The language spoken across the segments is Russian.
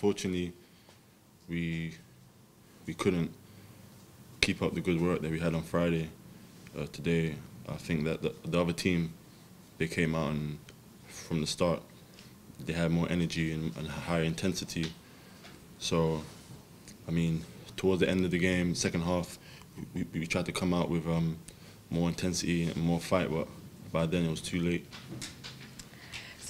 unfortunately, we we couldn't keep up the good work that we had on Friday. Uh, today, I think that the, the other team, they came out and from the start, they had more energy and, and higher intensity. So, I mean, towards the end of the game, second half, we, we tried to come out with um, more intensity and more fight, but by then it was too late.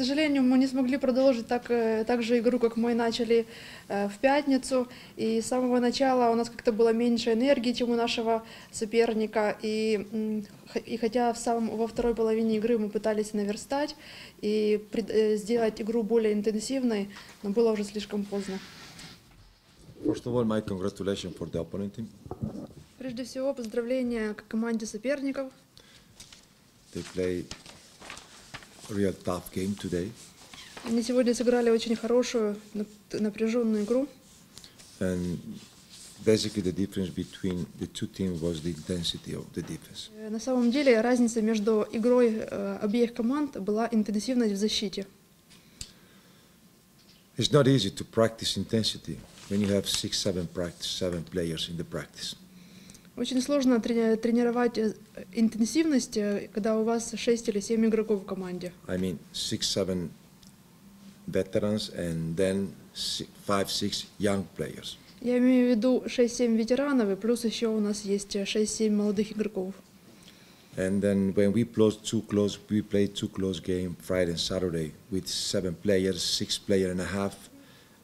Сожалению, мы не смогли продолжить так, э, так же игру, как мы начали э, в пятницу. И с самого начала у нас как-то было меньше энергии, чем у нашего соперника. И, и хотя в самом, во второй половине игры мы пытались наверстать и э, сделать игру более интенсивной, но было уже слишком поздно. First of all, my congratulations for the opponent team. Прежде всего, поздравления к команде соперников. They play real tough game today, Они сегодня сыграли очень хорошую, нап- напряженную игру. and basically the difference between the two teams was the intensity of the defense. Э, На самом деле разница между игрой э, обеих команд была интенсивность в защите. It's not easy to practice intensity when you have six, seven practice, seven players in the practice. Очень сложно трени- тренировать э, интенсивность, э, когда у вас 6 или 7 игроков в команде. I mean, six, seven veterans and then five, six young players. Я имею в виду 6-7 ветеранов, и плюс еще у нас есть э, 6-7 молодых игроков. And then when we played two close, we played two close game Friday and Saturday with seven players, six player and a half.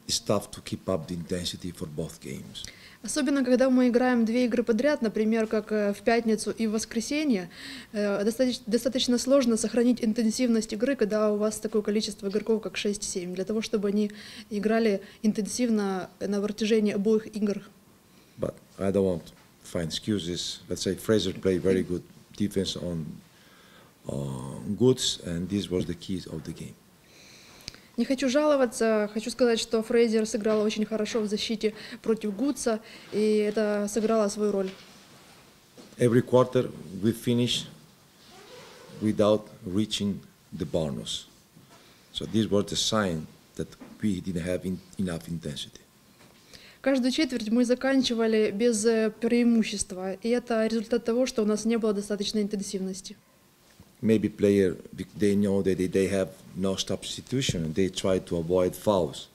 It's tough to keep up the intensity for both games. Особенно, когда мы играем две игры подряд, например, как э, в пятницу и в воскресенье, э, достаточно, достаточно сложно сохранить интенсивность игры, когда у вас такое количество игроков, как 6-7, для того, чтобы они играли интенсивно на протяжении обоих игр. But I don't want to find excuses. Let's say Fraser played very good defense on on goods, and this was the key of the game. Не хочу жаловаться, хочу сказать, что Фрейзер сыграла очень хорошо в защите против Гудса, и это сыграло свою роль. Every quarter we finish without reaching the bonus. So this was the sign that we didn't have in, enough intensity. Каждую четверть мы заканчивали без э, преимущества, и это результат того, что у нас не было достаточной интенсивности. Maybe player they know that they, have no substitution and they try to avoid fouls.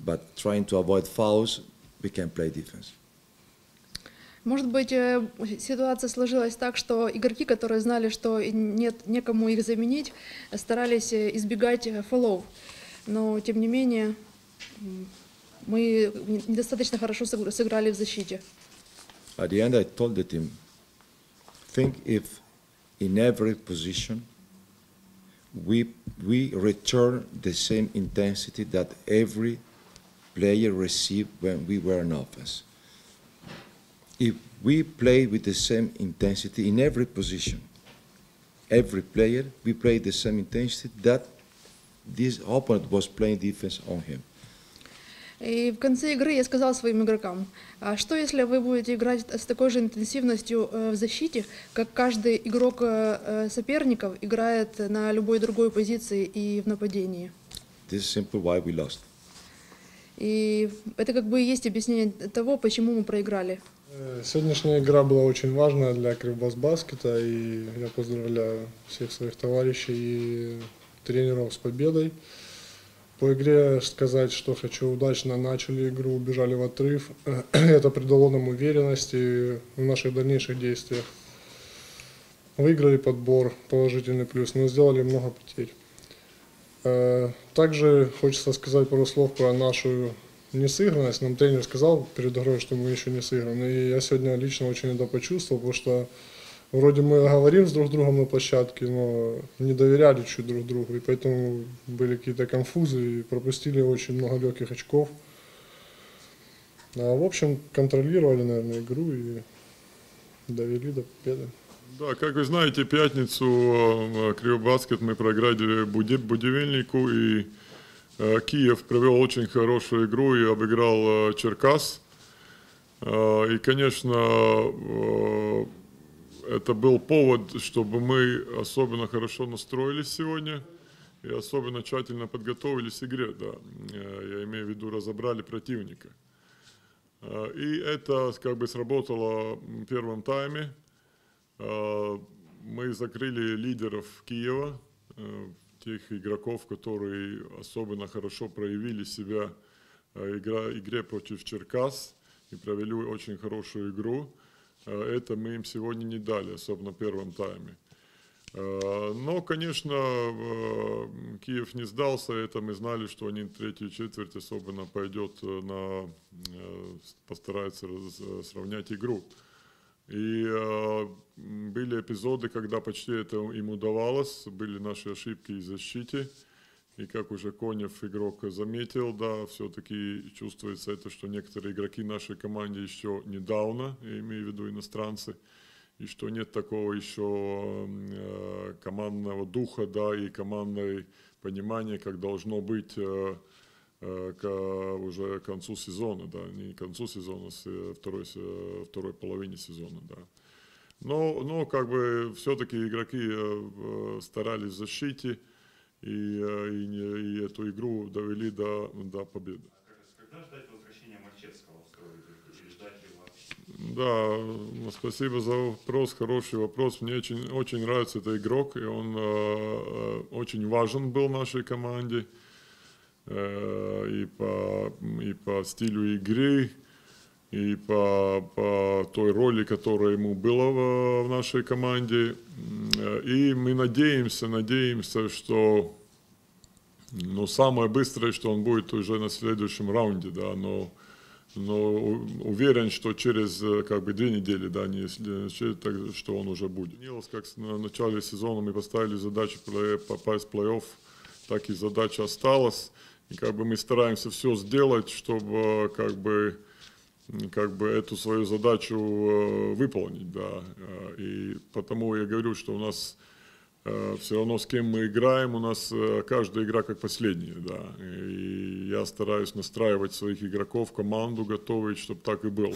But trying to avoid fouls, we can play defense. Может быть, э, ситуация сложилась так, что игроки, которые знали, что нет некому их заменить, старались э, избегать э, фолов. Но, тем не менее, мы не- недостаточно хорошо сыгр- сыграли в защите. At the end, I told the team, think if in every position we, we return the same intensity that every player received when we were in offense. If we play with the same intensity in every position, every player, we play the same intensity that this opponent was playing defense on him. И в конце игры я сказал своим игрокам, а что если вы будете играть с такой же интенсивностью э, в защите, как каждый игрок э, э, соперников играет на любой другой позиции и в нападении? This is simply why we lost. И это как бы и есть объяснение того, почему мы проиграли. Сегодняшняя игра была очень важная для Кривбас Баскета, и я поздравляю всех своих товарищей и тренеров с победой. По игре сказать, что хочу, удачно начали игру, убежали в отрыв. Это придало нам уверенности в наших дальнейших действиях. Выиграли подбор, положительный плюс, но сделали много потерь. Э, Также хочется сказать пару слов про нашу несыгранность. Нам тренер сказал перед игрой, что мы еще не сыграны. И я сегодня лично очень это почувствовал, потому что вроде мы говорим с друг другом на площадке, но не доверяли чуть друг другу. И поэтому были какие-то конфузы и пропустили очень много легких очков. А в общем, контролировали, наверное, игру и довели до победы. Да, как вы знаете, пятницу э, Кривобаскет мы проиграли Буди- Будивельнику, и э, Киев провел очень хорошую игру и обыграл э, Черкас. Э, И, конечно, э, это был повод, чтобы мы особенно хорошо настроились сегодня. и особенно тщательно подготовились к игре, да. Э, Я имею в виду, разобрали противника. Э, И это как бы сработало в первом тайме. Э, Мы закрыли лидеров Киева, тех игроков, которые особенно хорошо проявили себя в игре против Черкас и провели очень хорошую игру. Э, Это мы им сегодня не дали, особенно в первом тайме. Э, Но, конечно, э, Киев не сдался, это мы знали, что они третью четверть особенно пойдет э, на, э, постарается э, сравнять игру. И были эпизоды, когда почти это им удавалось, были наши ошибки в защите. И как уже Конев игрок заметил, да, все-таки чувствуется это, что некоторые игроки нашей команде еще недавно, я имею в виду иностранцы, и что нет такого еще э, командного духа, да, и командной понимания, как должно быть э, э, к уже концу сезона, да, не концу сезона, э, второй, второй половине сезона, да. Но, но как бы все-таки игроки старались в защите и, э, и, и эту игру довели до, до победы. Когда ждать возвращения Марчевского в строй или ждать его? Да, ну, спасибо за вопрос, хороший вопрос. Мне очень, очень нравится этот игрок, и он э, э, очень важен был нашей команде э, и, по, и по стилю игры, и по, по той роли, которая ему была в, в нашей команде. Э, И мы надеемся, надеемся, что ну, самое быстрое, что он будет уже на следующем раунде, да, но, но уверен, что через э, как бы две недели, да, не если- так, что он уже будет. Как на начале сезона мы поставили задачу попасть в плей-офф, так и задача осталась. И как бы мы стараемся все сделать, чтобы э, как бы как бы эту свою задачу э, выполнить, да. Э, И потому я говорю, что у нас все равно с кем мы играем, у нас э, каждая игра как последняя, да. И я стараюсь настраивать своих игроков, команду готовить, чтобы так и было.